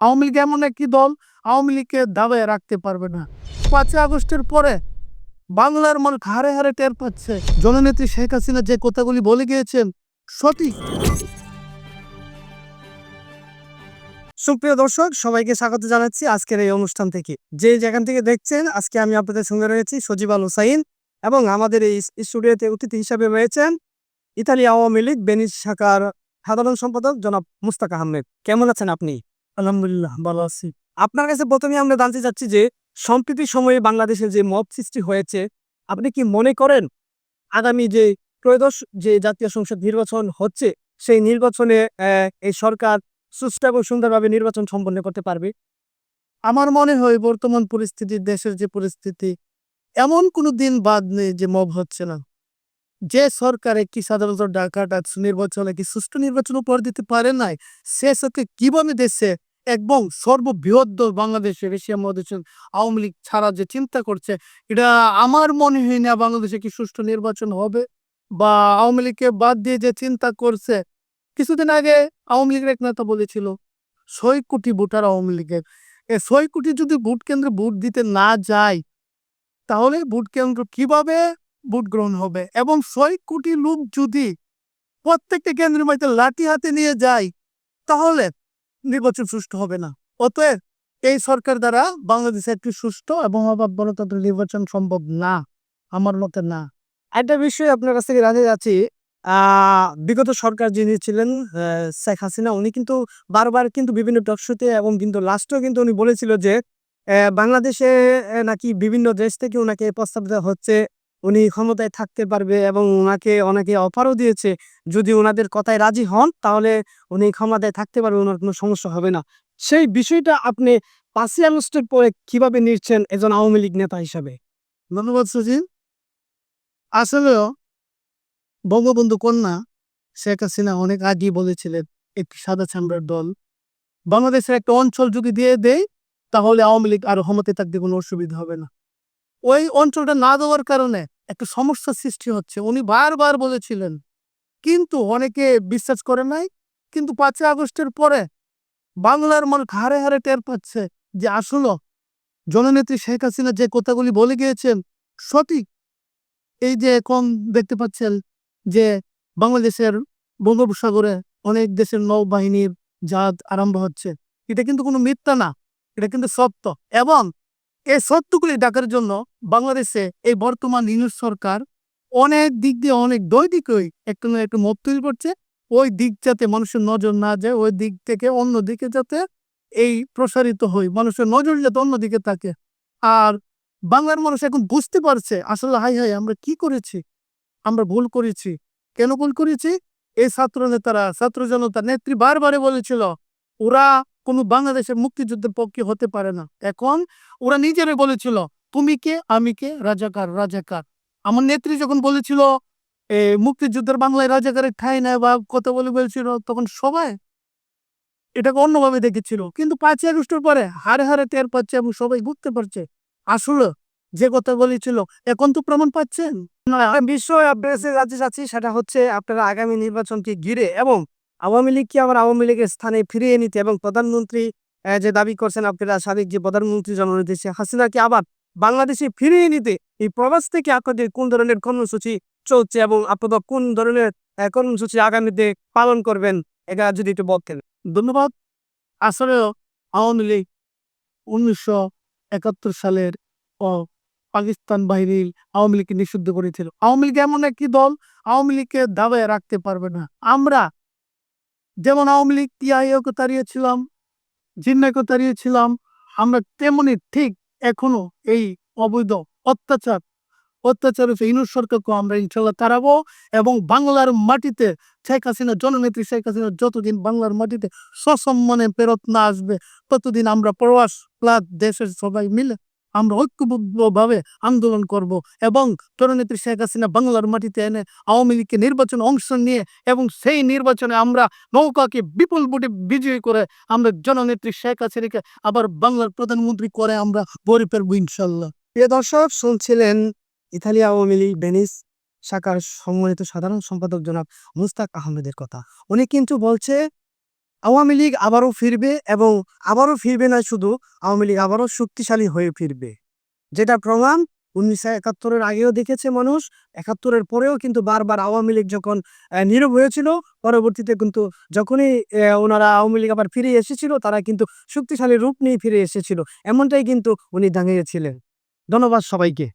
আওয়ামী লীগ এমন একটি দল, আওয়ামী লীগকে দাবায় রাখতে পারবে না। পাঁচই আগস্টের পরে বাংলার মানুষ হারে হারে টের পাচ্ছে। জননেত্রী শেখ হাসিনা যে কথাগুলি বলে গিয়েছেন, সঠিক। সুপ্রিয় দর্শক, সবাইকে স্বাগত জানাচ্ছি আজকের এই অনুষ্ঠান থেকে। যে যেখান থেকে দেখছেন, আজকে আমি আপনাদের সঙ্গে রয়েছি সজিব আল হুসাইন এবং আমাদের এই স্টুডিওতে অতিথি হিসাবে রয়েছেন ইতালি আওয়ামী লীগ বেনিস শাখার সাধারণ সম্পাদক জনাব মুস্তাক আহমেদ। কেমন আছেন আপনি? আলহামদুলিল্লাহ, ভালো আছি। আপনার কাছে প্রথমে আমরা জানতে চাচ্ছি যে, সম্প্রতি সময়ে বাংলাদেশে যে মব সৃষ্টি হয়েছে, আপনি কি মনে করেন আগামী যে ত্রয়োদশ যে জাতীয় সংসদ নির্বাচন হচ্ছে, সেই নির্বাচনে এই সরকার সুষ্ঠু এবং সুন্দরভাবে নির্বাচন সম্পন্ন করতে পারবে? আমার মনে হয় বর্তমান পরিস্থিতি, দেশের যে পরিস্থিতি, এমন কোনো দিন বাদ নেই যে মব হচ্ছে না। যে সরকার একটি সাধারণত ডাকাটা নির্বাচনে কি সুষ্ঠু নির্বাচন উপহার দিতে পারে নাই, সে সাথে কীভাবে দেশে এবং সর্ববৃহৎ বাংলাদেশের এশিয়া মহাদেশের আওয়ামী লীগ ছাড়া যে চিন্তা করছে, এটা আমার মনে হয় না বাংলাদেশে কি সুষ্ঠু নির্বাচন হবে বা আওয়ামী লীগকে বাদ দিয়ে যে চিন্তা করছে। কিছুদিন আগে আওয়ামী লীগের এক নেতা বলেছিল, ছয় কোটি ভোটার আওয়ামী লীগের। এ ছয় কোটি যদি ভোট কেন্দ্রে ভোট দিতে না যায়, তাহলে ভোট কেন্দ্র কীভাবে ভোট গ্রহণ হবে? এবং ছয় কোটি লোক যদি প্রত্যেকটা কেন্দ্রের মধ্যে লাঠি হাতে নিয়ে যায়, তাহলে নির্বাচন সুষ্ঠু হবে না। অতএব এই সরকার দ্বারা বাংলাদেশে একটি সুষ্ঠু এবং অবাধ গণতন্ত্র নির্বাচন সম্ভব না, আমার মতে না। একটা বিষয় আপনার কাছ থেকে জানতে যাচ্ছি বিগত সরকার যিনি ছিলেন শেখ হাসিনা, উনি কিন্তু বারবার কিন্তু বিভিন্ন টকশোতে এবং কিন্তু লাস্টেও কিন্তু উনি বলেছিল যে বাংলাদেশে নাকি বিভিন্ন দেশ থেকে ওনাকে প্রস্তাব দেওয়া হচ্ছে। উনি ক্ষমতায় থাকতে পারবে এবং ওনাকে অনেকে অফারও দিয়েছে। যদি ওনাদের কথায় রাজি হন, তাহলে উনি ক্ষমতায় থাকতে পারবে ওনার কোনো সমস্যা হবে না। সেই বিষয়টা আপনি পাঁচই আগস্টের পরে কীভাবে নিচ্ছেন একজন আওয়ামী লীগ নেতা হিসাবে? ধন্যবাদ, সচিন। আসলেও বঙ্গবন্ধু কন্যা শেখ হাসিনা অনেক আগেই বলেছিলেন, একটি সাদা চামড়ার দল বাংলাদেশের একটা অঞ্চল যদি দিয়ে দেয়, তাহলে আওয়ামী লীগ আর ক্ষমতায় থাকতে কোনো অসুবিধা হবে না। ওই অঞ্চলটা না দেওয়ার কারণে একটা সমস্যার সৃষ্টি হচ্ছে। উনি বারবার বলেছিলেন, কিন্তু অনেকে বিশ্বাস করে নাই, কিন্তু পাঁচই আগস্টের পরে বাংলার মানুষ হারে হারে টের পাচ্ছে যে, আসলে জননেত্রী শেখ হাসিনা যে কথাগুলি বলে গিয়েছেন, সঠিক। এই যে এখন দেখতে পাচ্ছেন যে বাংলাদেশের বঙ্গোপসাগরে অনেক দেশের নৌবাহিনীর জাহাজ আরম্ভ হচ্ছে। এটা কিন্তু কোনো মিথ্যা না, এটা কিন্তু সত্য। এবং এই সত্যগুলি ডাকার জন্য বাংলাদেশে এই বর্তমান ইউনিট সরকার অনেক দিক দিয়ে অনেক দৈদিকই একটু না একটু মত তৈরি করছে। ওই দিক যাতে মানুষের নজর না যায়, ওই দিক থেকে অন্য দিকে যাতে এই প্রসারিত হয় মানুষের নজর যাতে অন্যদিকে থাকে। আর বাংলার মানুষ এখন বুঝতে পারছে, আসলে হাই হাই আমরা কি করেছি? আমরা ভুল করেছি। কেন ভুল করেছি? এই ছাত্র নেতারা ছাত্র জনতা নেত্রী বারবারে বলেছিল, ওরা কোনো বাংলাদেশের মুক্তিযুদ্ধের পক্ষে হতে পারে না। এখন ওরা নিজেরাই বলেছিল, তুমি কে? আমি কে? রাজাকার রাজাকার। আমার নেত্রী যখন বলেছিল মুক্তিযুদ্ধের বাংলায় রাজাকারের ঠাই নেয় বা কথা বলে বলছিল, তখন সবাই এটাকে অন্যভাবে দেখেছিল। কিন্তু পাঁচই আগস্টের পরে হারে হারে টের পাচ্ছে এবং সবাই বুঝতে পারছে, আসলে যে কথা বলেছিল, এখন তো প্রমাণ পাচ্ছেন। আপনার কাছে জানতে চাচ্ছি সেটা হচ্ছে আপনারা আগামী নির্বাচনকে ঘিরে এবং আওয়ামী লীগকে আবার আওয়ামী লীগের স্থানে ফিরিয়ে নিতে এবং প্রধানমন্ত্রী যে দাবি করছেন আপনারা সাবেক যে প্রধানমন্ত্রী জননেত্রী শেখ হাসিনাকে আবার বাংলাদেশে ফিরিয়ে নিতে এই প্রবাস থেকে আপনাদের কোন ধরনের কর্মসূচি চলছে এবং আপনারা কোন ধরনের কর্মসূচি আগামীতে পালন করবেন? এটা যদি একটু বলতেন। ধন্যবাদ। আসলে আওয়ামী লীগ উনিশশো একাত্তর সালের পাকিস্তান বাহিনীর আওয়ামী লীগকে নিষিদ্ধ করেছিল। আওয়ামী লীগ এমন একটি দল, আওয়ামী লীগকে দাবায় রাখতে পারবে না। আমরা যেমন আওয়ামী লীগ টিআইওকে তাড়িয়েছিলাম জিন্নাকে তাড়িয়েছিলাম, আমরা তেমনি ঠিক এখনও এই অবৈধ অত্যাচার অত্যাচার ইনুর সরকারকে আমরা ইনশাল্লাহ তাড়াবো এবং বাংলার মাটিতে শেখ হাসিনা জননেত্রী শেখ হাসিনা যতদিন বাংলার মাটিতে সসম্মানে ফেরত না আসবে, ততদিন আমরা প্রবাস প্লাস দেশের সবাই মিলে আমরা ঐক্যবদ্ধভাবে আন্দোলন করব এবং জননেত্রী শেখ হাসিনা বাংলার মাটিতে এনে আওয়ামী লীগকে নির্বাচনে অংশ নিয়ে এবং সেই নির্বাচনে আমরা নৌকাকে বিপুল ভোটে বিজয়ী করে আমরা জননেত্রী শেখ হাসিনাকে আবার বাংলার প্রধানমন্ত্রী করে আমরা গড়ে ফেলব ইনশাল্লাহ প্রিয় দর্শক, শুনছিলেন ইতালি আওয়ামী লীগ ভেনিস শাখার সম্মানিত সাধারণ সম্পাদক জনাব মুস্তাক আহমেদের কথা। উনি কিন্তু বলছে আওয়ামী লীগ আবারও ফিরবে এবং আবারও ফিরবে না শুধু আওয়ামী লীগ, আবারও শক্তিশালী হয়ে ফিরবে। যেটা প্রমাণ, উনিশশো একাত্তরের আগেও দেখেছে মানুষ, একাত্তরের পরেও কিন্তু বারবার আওয়ামী লীগ যখন নীরব হয়েছিল, পরবর্তীতে কিন্তু যখনই ওনারা আওয়ামী লীগ আবার ফিরে এসেছিল, তারা কিন্তু শক্তিশালী রূপ নিয়ে ফিরে এসেছিল। এমনটাই কিন্তু উনি দাঁড়িয়েছিলেন ধন্যবাদ সবাইকে।